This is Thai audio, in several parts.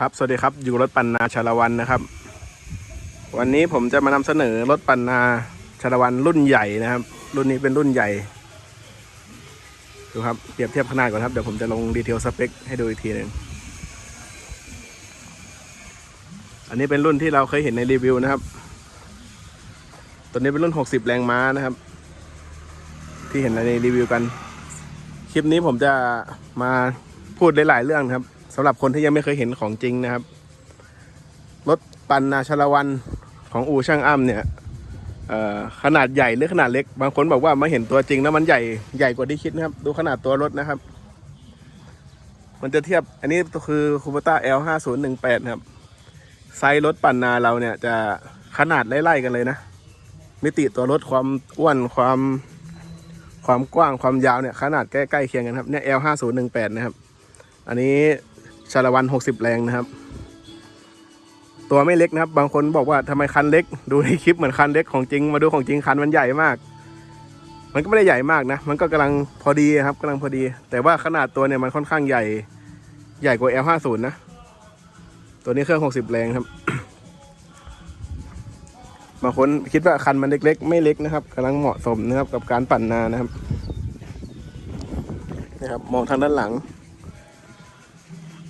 ครับ สวัสดีครับ อยู่รถปันนาชาละวันนะครับ วันนี้ผมจะมานำเสนอรถปันนาชาละวันรุ่นใหญ่นะครับ รุ่นนี้เป็นรุ่นใหญ่ ดูครับ เปรียบเทียบขนาดก่อนครับ เดี๋ยวผมจะลงดีเทลสเปคให้ดูอีกทีหนึ่ง อันนี้เป็นรุ่นที่เราเคยเห็นในรีวิวนะครับ ตัวนี้เป็นรุ่น 60 แรงม้านะครับ ที่เห็นในรีวิวกัน คลิปนี้ผมจะมาพูดหลายๆเรื่องครับ สำหรับคนที่ยังไม่เคยเห็นของจริงนะครับ รถปันนาชละวันของอูช่างอ้ำเนี่ยขนาดใหญ่หรือขนาดเล็ก บางคนบอกว่ามาเห็นตัวจริงแล้วมันใหญ่ใหญ่กว่าที่คิดนะครับ ดูขนาดตัวรถนะครับ มันจะเทียบอันนี้คือคูเปต้า L 5 0 1 8นะครับ ไซส์รถปันนาเราเนี่ยจะขนาดไล่ๆกันเลยนะ มิติตัวรถความอ้วนความความกว้างความยาวเนี่ย ขนาดใกล้ๆเคียงกันครับเนี่ย L 5 0 1 8นะครับ อันนี้ ชาละวัน60แรงนะครับ ตัวไม่เล็กนะครับ บางคนบอกว่าทำไมคันเล็ก ดูในคลิปเหมือนคันเล็กของจริงมาดูของจริงคันมันใหญ่มาก มันก็ไม่ได้ใหญ่มากนะ มันก็กำลังพอดีครับกำลังพอดี แต่ว่าขนาดตัวเนี่ยมันค่อนข้างใหญ่ใหญ่กว่า L50 นะ ตัวนี้เครื่อง 60 แรงครับ บางคนคิดว่าคันมันเล็กๆ ไม่เล็กนะครับกำลังเหมาะสมนะครับกับการปั่นนานะครับ นะครับ มองทางด้านหลัง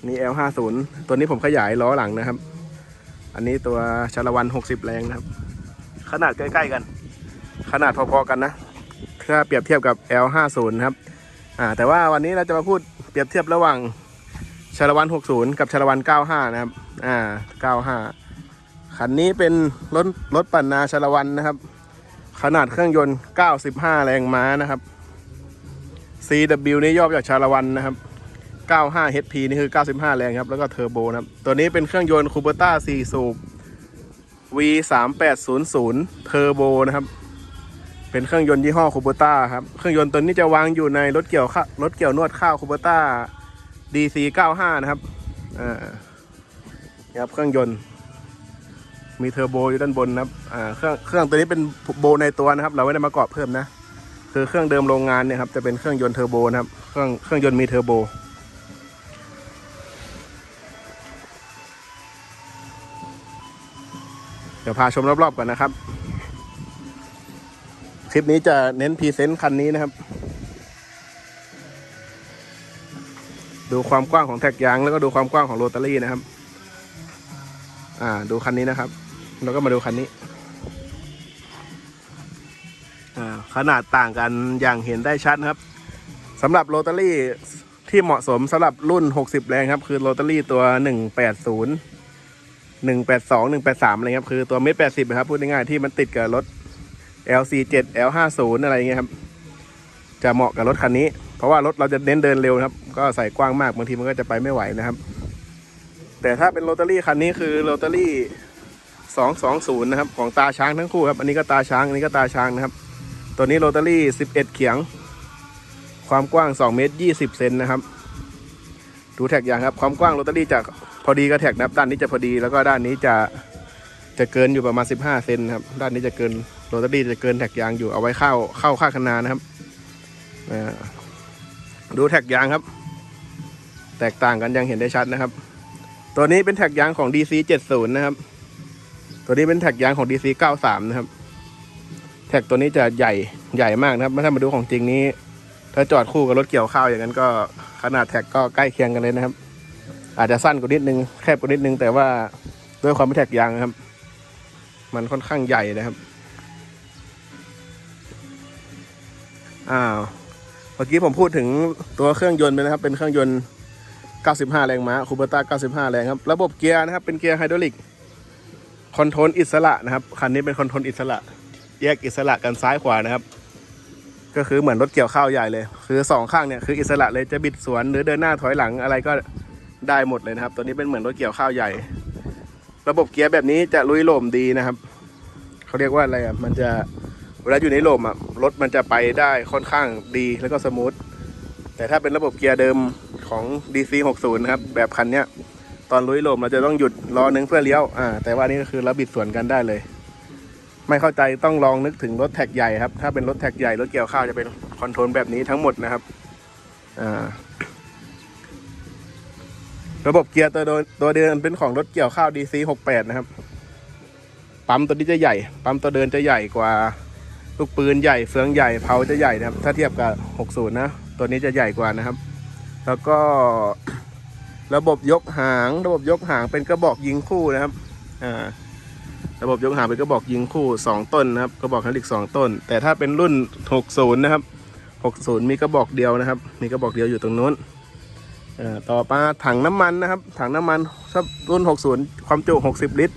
นี่ L50 ตัวนี้ผมขยายล้อหลังนะครับ อันนี้ตัวชาละวัน 60 แรงนะครับ ขนาดใกล้ๆกัน ขนาดพอๆกันนะ ถ้าเปรียบเทียบกับ L50 นะครับอ่าแต่ว่าวันนี้เราจะมาพูดเปรียบเทียบระหว่างชาละวัน 60 กับชาละวัน 95 นะครับอ่า95 คันนี้เป็นรถรถปั่นนาชาละวันนะครับ ขนาดเครื่องยนต์ 95 แรงม้านะครับ CW นี่ย่อมาจากชาละวันนะครับ 95 HP นี่คือ 95 แรงครับ แล้วก็เทอร์โบนะครับ ตัวนี้เป็นเครื่องยนต์คูเปต้า4สูบ V 3 8 0 0 เทอร์โบนะครับ เป็นเครื่องยนต์ยี่ห้อคูเปต้าครับ เครื่องยนต์ตัวนี้จะวางอยู่ในรถเกี่ยวข้าวรถเกี่ยวนวดข้าวคูเปต้า DC 95 นะครับ อ่านี่ครับเครื่องยนต์มีเทอร์โบอยู่ด้านบนนะครับ อ่า เครื่อง เครื่องตัวนี้เป็นโบในตัวนะครับ เราไม่ได้มาประกอบเพิ่มนะ คือเครื่องเดิมโรงงานเนี่ยครับ จะเป็นเครื่องยนต์เทอร์โบนะครับ เครื่อง เครื่องยนต์มีเทอร์โบ เดี๋ยวพาชมรอบๆก่อนนะครับ คลิปนี้จะเน้นพรีเซนต์คันนี้นะครับ ดูความกว้างของแท็กยางแล้วก็ดูความกว้างของโรตารี่นะครับ อ่า ดูคันนี้นะครับ แล้วก็มาดูคันนี้ อ่า ขนาดต่างกันอย่างเห็นได้ชัดนะครับสำหรับโรตารี่ที่เหมาะสมสำหรับรุ่น 60 แรงครับ คือโรตารี่ตัว 180 หนึ่งแปดสองหนึ่งแปดสามอะไรครับคือตัวเมตรแปดสิบครับพูดง่ายๆที่มันติดกับรถ LC7 L50 อะไรเงี้ยครับ จะเหมาะกับรถคันนี้ เพราะว่ารถเราจะเน้นเดินเร็วนะครับ ก็ใส่กว้างมากบางทีมันก็จะไปไม่ไหวนะครับ แต่ถ้าเป็นโรตารี่คันนี้คือโรตารี่220 นะครับ ของตาช้างทั้งคู่ครับ อันนี้ก็ตาช้าง อันนี้ก็ตาช้างนะครับ ตัวนี้โรตารี่ 11 เขียง ความกว้าง 2 เมตร 20 เซนนะครับ ดูแท็กยางครับ ความกว้างโรตารี่จากพอดีกับแท็กนะครับ ด้านนี้จะพอดีแล้วก็ด้านนี้จะจะเกินอยู่ประมาณ 15 เซนครับ ด้านนี้จะเกินโรตารี่จะเกินแท็กยางอยู่เอาไว้เข้าเข้าค่าคนานะครับดูแท็กยางครับ แตกต่างกันยังเห็นได้ชัดนะครับ ตัวนี้เป็นแท็กยางของ DC 70นะครับ ตัวนี้เป็นแท็กยางของ DC 93นะครับ แท็กตัวนี้จะใหญ่ใหญ่มากนะครับถ้ามาดูของจริงนี้ ถ้าจอดคู่กับรถเกี่ยวข้าวอย่างนั้นก็ขนาดแท็กก็ใกล้เคียงกันเลยนะครับ อาจจะสั้นกว่านิดนึงแคบกว่านิดนึงแต่ว่าด้วยความเป็นแท็กยางครับ มันค่อนข้างใหญ่นะครับอ้าวเมื่อกี้ผมพูดถึงตัวเครื่องยนต์ไปนะครับ เป็นเครื่องยนต์ 95 แรงม้าคูเปต้า95 แรงครับ ระบบเกียร์นะครับ เป็นเกียร์ไฮดรอลิก คอนโทรลอิสระนะครับ คันนี้เป็นคอนโทรลอิสระ แยกอิสระกันซ้ายขวานะครับ ก็คือเหมือนรถเกี่ยวข้าวใหญ่เลย คือสองข้างเนี่ยคืออิสระเลยจะบิดสวนหรือเดินหน้าถอยหลังอะไรก็ได้หมดเลยนะครับ ตัวนี้เป็นเหมือนรถเกี่ยวข้าวใหญ่ ระบบเกียร์แบบนี้จะลุยหลมดีนะครับเขาเรียกว่าอะไรอะมันจะเวลาอยู่ในหลมอะรถมันจะไปได้ค่อนข้างดีแล้วก็สมูทแต่ถ้าเป็นระบบเกียร์เดิมของ DC 60นะครับแบบคันเนี้ยตอนลุยหลมเราจะต้องหยุดล้อนึงเพื่อเลี้ยวอ่าแต่ว่านี่ก็คือเราบิดสวนกันได้เลย ไม่เข้าใจต้องลองนึกถึงรถแท็กใหญ่ครับ ถ้าเป็นรถแท็กใหญ่รถเกี่ยวข้าวจะเป็นคอนโทรลแบบนี้ทั้งหมดนะครับระบบเกียร์ตัวตัวเดินเป็นของรถเกี่ยวข้าว DC 68 นะครับ ปั๊มตัวนี้จะใหญ่ ปั๊มตัวเดินจะใหญ่กว่า ลูกปืนใหญ่เฟืองใหญ่เพาจะใหญ่นะครับ ถ้าเทียบกับ 60 นะ ตัวนี้จะใหญ่กว่านะครับ แล้วก็ระบบยกหาง ระบบยกหางเป็นกระบอกยิงคู่นะครับ อ่า ระบบยกหางเป็นกระบอกยิงคู่ 2 ต้นนะครับกระบอกฮดรอลิก2 ต้น แต่ถ้าเป็นรุ่น 60 นะครับ 60 มีกระบอกเดียวนะครับ มีกระบอกเดียวอยู่ตรงนู้นต่อมาถังน้ำมันนะครับ ถังน้ำมันถ้ารุ่น 60 ความจุ 60 ลิตร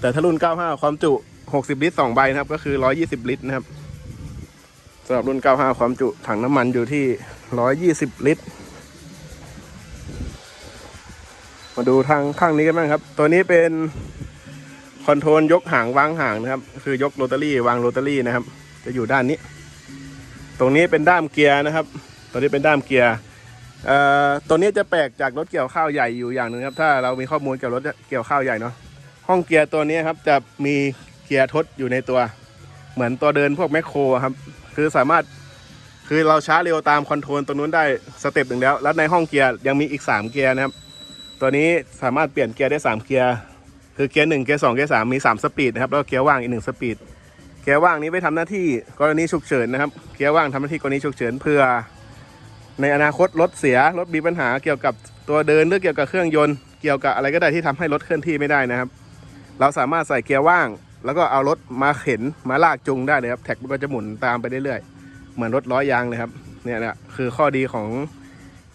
แต่ถ้ารุ่น 95 ความจุ 60 ลิตร2ใบนะครับ ก็คือ 120 ลิตรนะครับสำหรับรุ่น 95 ความจุถังน้ำมันอยู่ที่ 120 ลิตร มาดูทางข้างนี้กันบ้างครับ ตัวนี้เป็น คอนโทรลยกหางวางหางนะครับ คือยกโรตารี่วางโรตารี่นะครับ จะอยู่ด้านนี้ ตรงนี้เป็นด้ามเกียร์นะครับตัวนี้เป็นด้ามเกียร์เอ่อตัวนี้จะแปลกจากรถเกี่ยวข้าวใหญ่อยู่อย่างหนึ่งครับ ถ้าเรามีข้อมูลเกี่ยวกับรถเกี่ยวข้าวใหญ่เนาะห้องเกียร์ตัวนี้ครับจะมีเกียร์ทดอยู่ในตัว เหมือนตัวเดินพวกแมคโครครับ คือสามารถคือเราช้าเร็วตามคอนโทรลตัวนู้นได้สเต็ปหนึ่งแล้ว แล้วในห้องเกียร์ยังมีอีก 3 เกียร์นะครับ ตัวนี้สามารถเปลี่ยนเกียร์ได้ 3 เกียร์ คือเกียร์หนึ่งเกียร์สองเกียร์สามมี3สปีดนะครับแล้วก็เกียร์ว่างอีกหนึ่งสปีดเกียร์ว่างนี้ไว้ทำหน้าที่กรณีฉุกเฉินนะครับเกียร์ว่างทำหน้าที่กรณีฉุกเฉินเพื่อ ในอนาคตรถเสียรถมีปัญหาเกี่ยวกับตัวเดินหรือเกี่ยวกับเครื่องยนต์เกี่ยวกับอะไรก็ได้ที่ทำให้รถเคลื่อนที่ไม่ได้นะครับ เราสามารถใส่เกียร์ว่าง แล้วก็เอารถมาเข็นมาลากจูงได้เลยครับแท็กมันก็จะหมุนตามไปเรื่อยๆเหมือนรถล้อยางเลยครับเนี่ยนี่ยคือข้อดีของ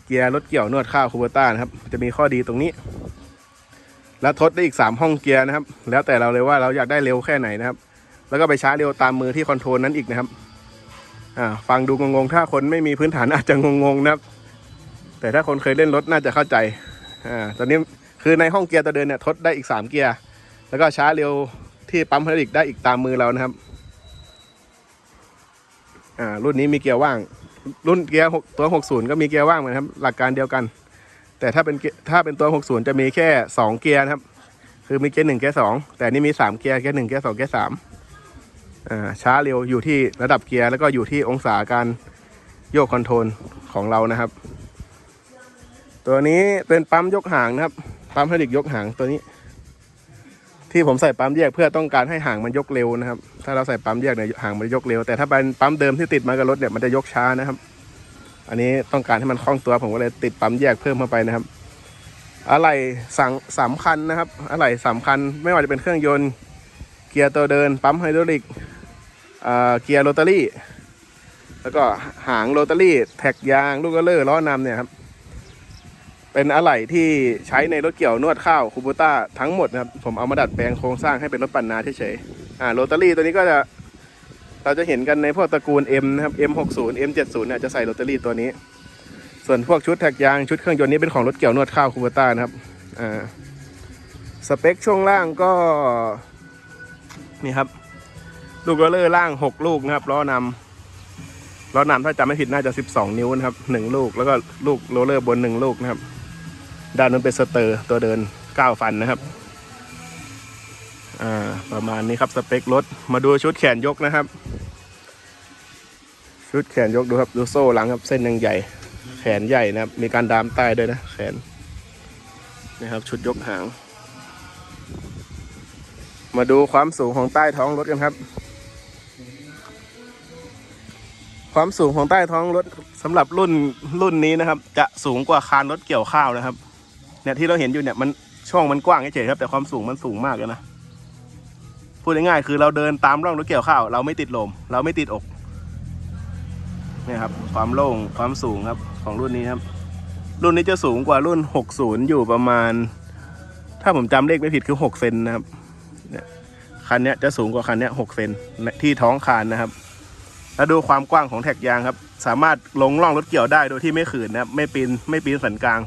เกียร์รถเกี่ยวนวดข้าวคูเบต้านะครับจะมีข้อดีตรงนี้ แล้วทดได้อีก 3 ห้องเกียร์นะครับ แล้วแต่เราเลยว่าเราอยากได้เร็วแค่ไหนนะครับ แล้วก็ไปช้าเร็วตามมือที่คอนโทรลนั้นอีกนะครับอ่าฟังดูงงๆ ถ้าคนไม่มีพื้นฐานอาจจะงงๆนะครับ แต่ถ้าคนเคยเล่นรถน่าจะเข้าใจอ่าตอนนี้คือในห้องเกียร์ตัวเดินเนี่ยทดได้อีก 3 เกียร์ แล้วก็ช้าเร็วที่ปั๊มไฮดรอลิกได้อีกตามมือเรานะครับอ่ารุ่นนี้มีเกียร์ว่าง รุ่นเกียร์ตัว 60 ก็มีเกียร์ว่างเหมือนครับ หลักการเดียวกัน แต่ถ้าเป็นถ้าเป็นตัว 60 จะมีแค่ 2 เกียร์นะครับ คือมีเกียร์1เกียร์2แต่นี่มี 3 เกียร์เกียร์1เกียร์2เกียร์3อ่าช้าเร็วอยู่ที่ระดับเกียร์แล้วก็อยู่ที่องศาการโยกคอนโทรลของเรานะครับ ตัวนี้เป็นปั๊มยกหางนะครับ ปั๊มไฮดริกยกหางตัวนี้ ที่ผมใส่ปั๊มแยกเพื่อต้องการให้หางมันยกเร็วนะครับ ถ้าเราใส่ปั๊มแยกเนี่ยหางมันยกเร็ว แต่ถ้าเป็นปั๊มเดิมที่ติดมากับรถเนี่ยมันจะยกช้านะครับ อันนี้ต้องการให้มันคล่องตัวผมก็เลยติดปั๊มแยกเพิ่มเข้าไปนะครับ อะไรสั่งสำคัญนะครับ อะไรสำคัญไม่ว่าจะเป็นเครื่องยนต์ เกียร์ตัวเดิน ปั๊มไฮดรอลิกเกียร์โรตารี่ แล้วก็หางโรตารี่ แท็กยาง ลูกกระเลอร์ล้อนำเนี่ยครับเป็นอะไหล่ที่ใช้ในรถเกี่ยวนวดข้าวคูบูต้าทั้งหมดนะครับ ผมเอามาดัดแปลงโครงสร้างให้เป็นรถปั่นนาเฉยๆอ่าโรตารี่ตัวนี้ก็จะ เราจะเห็นกันในพวกตระกูล M นะครับ M60 M70 เนี่ยจะใส่โรตารี่ตัวนี้ ส่วนพวกชุดแท็กยางชุดเครื่องยนต์นี้เป็นของรถเกี่ยวนวดข้าวคูเบต้านะครับอ่าสเปคช่วงล่างก็นี่ครับ ลูกโรเลอร์ล่าง 6 ลูกนะครับล้อนำล้อนำถ้าจำไม่ผิดน่าจะ 12 นิ้วนะครับ 1 ลูกแล้วก็ลูกโรเลอร์บน 1 ลูกนะครับ ด้านนั้นเป็นสเตอร์ตัวเดิน 9 ฟันนะครับประมาณนี้ครับสเปครถมาดูชุดแขนยกนะครับ ชุดแขนยกดูครับดูโซ่หลังครับเส้นยังใหญ่ แขนใหญ่นะครับ มีการดามใต้ด้วยนะแขนนะครับ ชุดยกหาง มาดูความสูงของใต้ท้องรถกันครับ ความสูงของใต้ท้องรถสำหรับรุ่นรุ่นนี้นะครับ จะสูงกว่าคานรถเกี่ยวข้าวนะครับ เนี่ยที่เราเห็นอยู่เนี่ยมันช่องมันกว้างเฉยๆครับ แต่ความสูงมันสูงมากเลยนะพูดง่ายๆคือเราเดินตามร่องรถเกี่ยวข้าว เราไม่ติดลม เราไม่ติดอก เนี่ยครับความโล่งความสูงครับของรุ่นนี้ครับ รุ่นนี้จะสูงกว่ารุ่น 60 อยู่ประมาณ ถ้าผมจำเลขไม่ผิดคือ 6 เซนนะครับคันนี้จะสูงกว่าคันนี้ยหกเซนที่ท้องคานนะครับ แล้วดูความกว้างของแท็กยางครับ สามารถลงล่องรถเกี่ยวได้โดยที่ไม่ขืนนะครับไม่ปีนไม่ปีนสันกลาง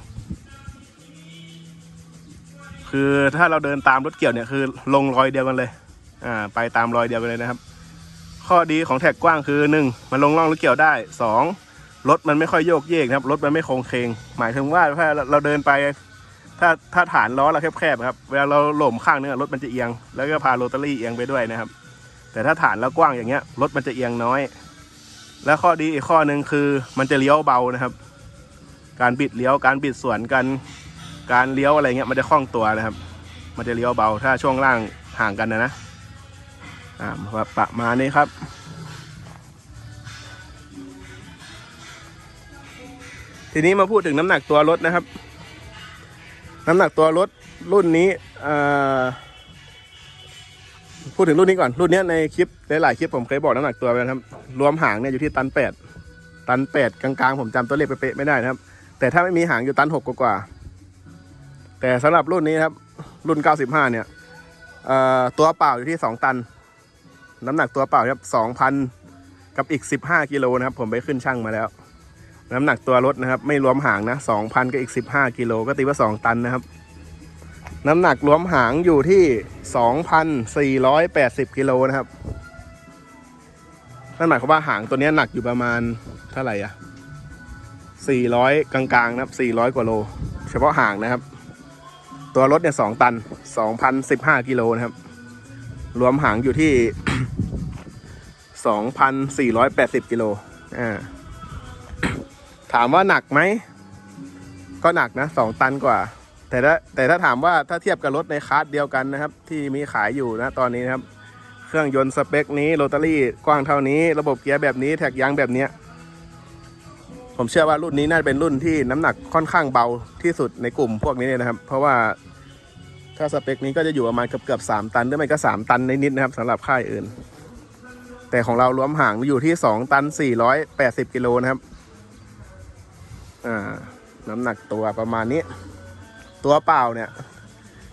คือถ้าเราเดินตามรถเกี่ยวเนี่ยคือลงรอยเดียวกันเลย อ่า ไปตามรอยเดียวกันเลยนะครับ ข้อดีของแท็กกว้างคือหนึ่งมันลงล่องรถเกี่ยวได้สองรถมันไม่ค่อยโยกเยกนะครับ รถมันไม่โค้งเคง หมายถึงว่าถ้าเราเดินไป ถ้าถ้าฐานล้อเราแคบๆครับ เวลาเราหล่มข้างนึงอรถมันจะเอียง แล้วก็พาโรตารี่เอียงไปด้วยนะครับ แต่ถ้าฐานเรากว้างอย่างเงี้ย รถมันจะเอียงน้อย และข้อดีอีกข้อหนึ่งคือมันจะเลี้ยวเบานะครับ การบิดเลี้ยว การบิดสวนกัน การเลี้ยวอะไรเงี้ยมันจะคล่องตัวนะครับ มันจะเลี้ยวเบา ถ้าช่วงล่างห่างกันนะนะ อ่าประมาณนี้ครับทีนี้มาพูดถึงน้ำหนักตัวรถนะครับ น้ำหนักตัวรถรุ่นนี้พูดถึงรุ่นนี้ก่อน รุ่นนี้ในคลิปหลายๆคลิปผมเคยบอกน้ำหนักตัวไปนะครับ รวมหางเนี่ยอยู่ที่ตันแปดตันแปดกลางๆ ผมจำตัวเลขเป๊ะๆไม่ได้นะครับ แต่ถ้าไม่มีหางอยู่ตันหกกว่าแต่สำหรับรุ่นนี้ครับ รุ่น95เนี่ยเอ่อตัวเปล่าอยู่ที่2ตัน น้ำหนักตัวเปล่าครับ2,000กับอีก15กิโลนะครับ ผมไปขึ้นช่างมาแล้ว น้ำหนักตัวรถนะครับ ไม่รวมหางนะ2,000กับอีก15กิโลก็ตีว่า2ตันนะครับ น้ำหนักรวมหางอยู่ที่2,480กิโลนะครับนั่นหมายความว่าหางตัวนี้หนักอยู่ประมาณเท่าไหร่อะ400กลางๆนะครับ400กว่าโล เฉพาะหางนะครับ ตัวรถเนี่ย2ตัน2,015กิโลนะครับ รวมหางอยู่ที่ 2,480 กิโลอ่าถามว่าหนักไหม ก็หนักนะ2ตันกว่า แต่ถ้าแต่ถ้าถามว่าถ้าเทียบกับรถในคลาสเดียวกันนะครับ ที่มีขายอยู่นะตอนนี้นะครับ เครื่องยนต์สเปคนี้โรตารี่กว้างเท่านี้ ระบบเกียร์แบบนี้แท็กยางแบบเนี้ยผมเชื่อว่ารุ่นนี้น่าจะเป็นรุ่นที่น้ำหนักค่อนข้างเบาที่สุดในกลุ่มพวกนี้เลยนะครับ เพราะว่าถ้าสเปคนี้ก็จะอยู่ประมาณเกือบเกือบสามตันหรือไม่ก็สามตันนิดๆนะครับสำหรับค่ายอื่น แต่ของเรารวมห่างอยู่ที่สองตันสี่ร้อยแปดสิบกิโลนะครับ อ่า น้ำหนักตัวประมาณนี้ ตัวเปล่าเนี่ย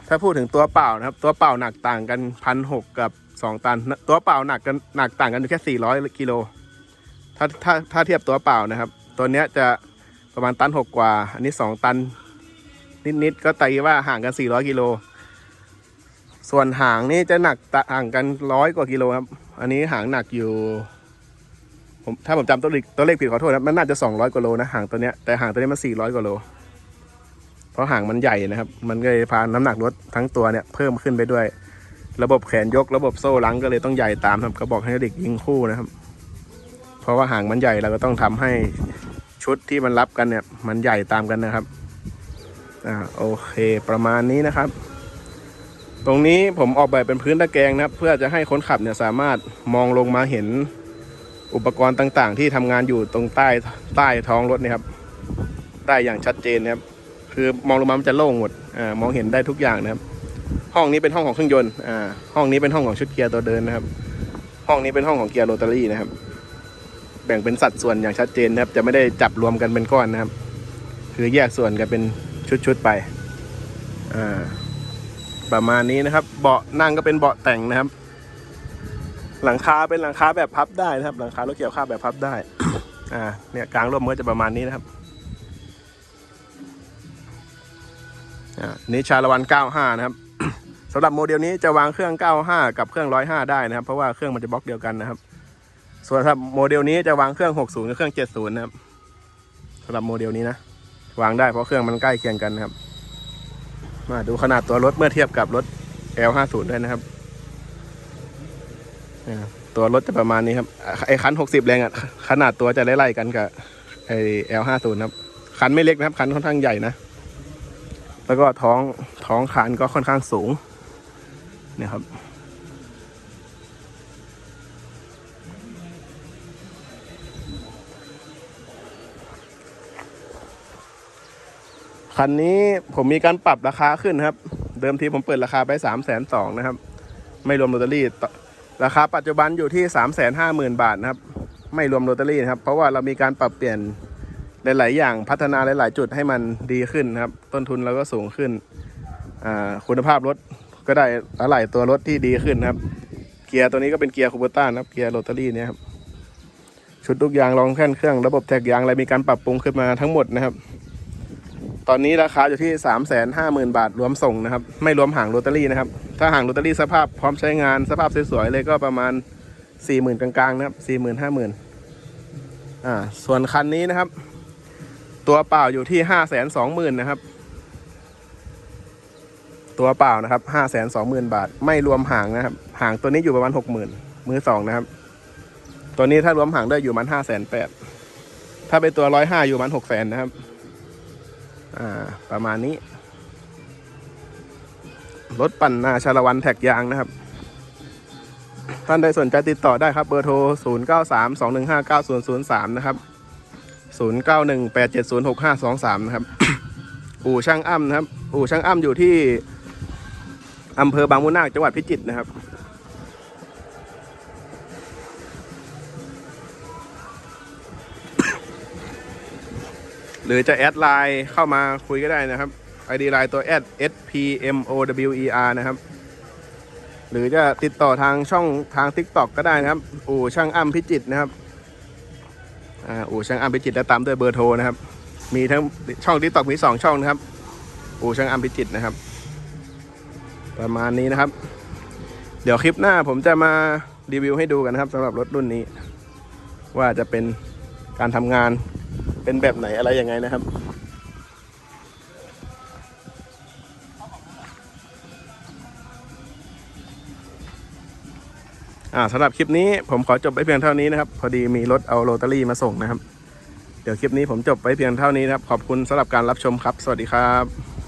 ถ้าพูดถึงตัวเปล่านะครับ ตัวเปล่าหนักต่างกันพันหกกับสองตัน ตัวเปล่าหนักกันหนักต่างกันอยู่แค่สี่ร้อยกิโล ถ้าถ้าถ้าเทียบตัวเปล่านะครับ ตัวเนี้ยจะประมาณตันหกกว่า อันนี้สองตัน นิดๆก็ตีว่าห่างกันสี่ร้อยกิโล ส่วนหางนี่จะหนักต่างกันร้อยกว่ากิโลครับ อันนี้หางหนักอยู่ผมถ้าผมจำตัวเลขตัวเลขผิดขอโทษนะมันน่าจะสองร้อยกว่าโลนะหางตัวเนี้ยแต่หางตัวนี้มันสี่ร้อยกว่าโล เพราะหางมันใหญ่นะครับ มันก็เลยพาน้ำหนักรถทั้งตัวเนี่ยเพิ่มขึ้นไปด้วย ระบบแขนยกระบบโซ่ลังก็เลยต้องใหญ่ตามครับก็บอกให้เด็กยิงคู่นะครับ เพราะว่าหางมันใหญ่เราก็ต้องทำให้ชุดที่มันรับกันเนี่ย มันใหญ่ตามกันนะครับอ่าโอเค ประมาณนี้นะครับ ตรงนี้ผมออกแบบเป็นพื้นตะแกรงนะครับ เพื่อจะให้คนขับเนี่ยสามารถมองลงมาเห็นอุปกรณ์ต่างๆ ที่ทำงานอยู่ตรงใต้ใต้ท้องรถนี่ครับได้อย่างชัดเจนนะครับ คือมองลงมามันจะโล่งหมดอ่ามองเห็นได้ทุกอย่างนะครับ ห้องนี้เป็นห้องของเครื่องยนต์อ่าห้องนี้เป็นห้องของชุดเกียร์ตัวเดินนะครับ ห้องนี้เป็นห้องของเกียร์โรตารี่นะครับ แบ่งเป็นสัดส่วนอย่างชัดเจนนะครับ จะไม่ได้จับรวมกันเป็นก้อนนะครับ คือแยกส่วนกันเป็นชุดๆไปอ่า ประมาณนี้นะครับ เบาะนั่งก็เป็นเบาะแต่งนะครับ หลังคาเป็นหลังคาแบบพับได้นะครับ หลังคารถเกี่ยวข้าวแบบพับได้ อ่า เนี่ยกลางร่มก็จะประมาณนี้นะครับอ่านี่ชาละวัน 95 นะครับสำหรับโมเดลนี้จะวางเครื่อง 95 กับเครื่อง 105 ได้นะครับ เพราะว่าเครื่องมันจะบล็อกเดียวกันนะครับ ส่วนสำหรับโมเดลนี้จะวางเครื่อง 60 กับเครื่อง 70 นะครับสำหรับโมเดลนี้นะ วางได้เพราะเครื่องมันใกล้เคียงกันนะครับ มาดูขนาดตัวรถเมื่อเทียบกับรถ L50 ด้วยนะครับ ตัวรถจะประมาณนี้ครับ ไอ้คัน 60 แรงอะ ขนาดตัวจะไล่ๆกันกับไอ้ L50 ครับ คันไม่เล็กนะครับ คันค่อนข้างใหญ่นะ แล้วก็ท้องท้องคันก็ค่อนข้างสูงเนี่ยครับ คันนี้ผมมีการปรับราคาขึ้นครับ เดิมทีผมเปิดราคาไปสามแสนสองนะครับ ไม่รวมโรตารี่ ราคาปัจจุบันอยู่ที่สามแสนห้าหมื่นบาทนะครับ ไม่รวมโรตารี่นะครับ เพราะว่าเรามีการปรับเปลี่ยนหลาย ๆ อย่างพัฒนาหลาย ๆ จุดให้มันดีขึ้นครับ ต้นทุนเราก็สูงขึ้น คุณภาพรถก็ได้อะไหล่ตัวรถที่ดีขึ้นครับ เกียร์ตัวนี้ก็เป็นเกียร์คูเปอร์ต้านะครับ เกียร์โรตารี่เนี่ยครับ ชุดลูกยางรองแท่นเครื่อง ระบบแท็กยางอะไรมีการปรับปรุงขึ้นมาทั้งหมดนะครับ ตอนนี้ราคาอยู่ที่3ามแสนห้าหมื่นบาทรวมส่งนะครับ ไม่รวมหางโรตารี่นะครับ ถ้าหางโรตารี่สภาพพร้อมใช้งานสภาพสวยๆเลยก็ประมาณ4ี่หมื่นกลางๆนะครับสี่หมื่นห้าหมื่นอ่าส่วนคันนี้นะครับ ตัวเปล่าอยู่ที่ห้าแสนสองหมื่นนะครับ ตัวเปล่านะครับห้าแสนสองหมื่นบาท ไม่รวมหางนะครับ หางตัวนี้อยู่ประมาณหกหมื่นมือสองนะครับ ตัวนี้ถ้ารวมหางได้อยู่ประมันห้าแสนแปดถ้าเป็นตัวร้อยห้าอยู่ประมันหกแสนนะครับ อ่าประมาณนี้ รถปั่นนาชาละวันแท็กยางนะครับ ท่านใดสนใจติดต่อได้ครับเบอร์โทร 0 9 3 2 1 5 9 0 0 3 นะครับ 0 9 1 8 7 0 6 5 2 3 นะครับ อู่ช่างอ้ำนะครับ อู่ช่างอ้ำอยู่ที่อำเภอบางมุนาคจังหวัดพิจิตรนะครับ หรือจะแอดไลน์เข้ามาคุยก็ได้นะครับ ID ไลน์ตัวแอด SPMOWER นะครับ หรือจะติดต่อทางช่องทาง TikTok ก็ได้นะครับ อู่ช่างอ้ำพิจิตนะครับอ่าอู่ช่างอ้ำพิจิตและตามด้วยเบอร์โทรนะครับ มีทั้งช่อง TikTok มี 2 ช่องนะครับ อู่ช่างอ้ำพิจิตนะครับ ประมาณนี้นะครับ เดี๋ยวคลิปหน้าผมจะมารีวิวให้ดูกันนะครับสำหรับรถรุ่นนี้ ว่าจะเป็นการทำงาน เป็นแบบไหนอะไรยังไงนะครับ อ่าสำหรับคลิปนี้ผมขอจบไปเพียงเท่านี้นะครับ พอดีมีรถเอาโรตารี่มาส่งนะครับ เดี๋ยวคลิปนี้ผมจบไปเพียงเท่านี้นะครับ ขอบคุณสำหรับการรับชมครับ สวัสดีครับ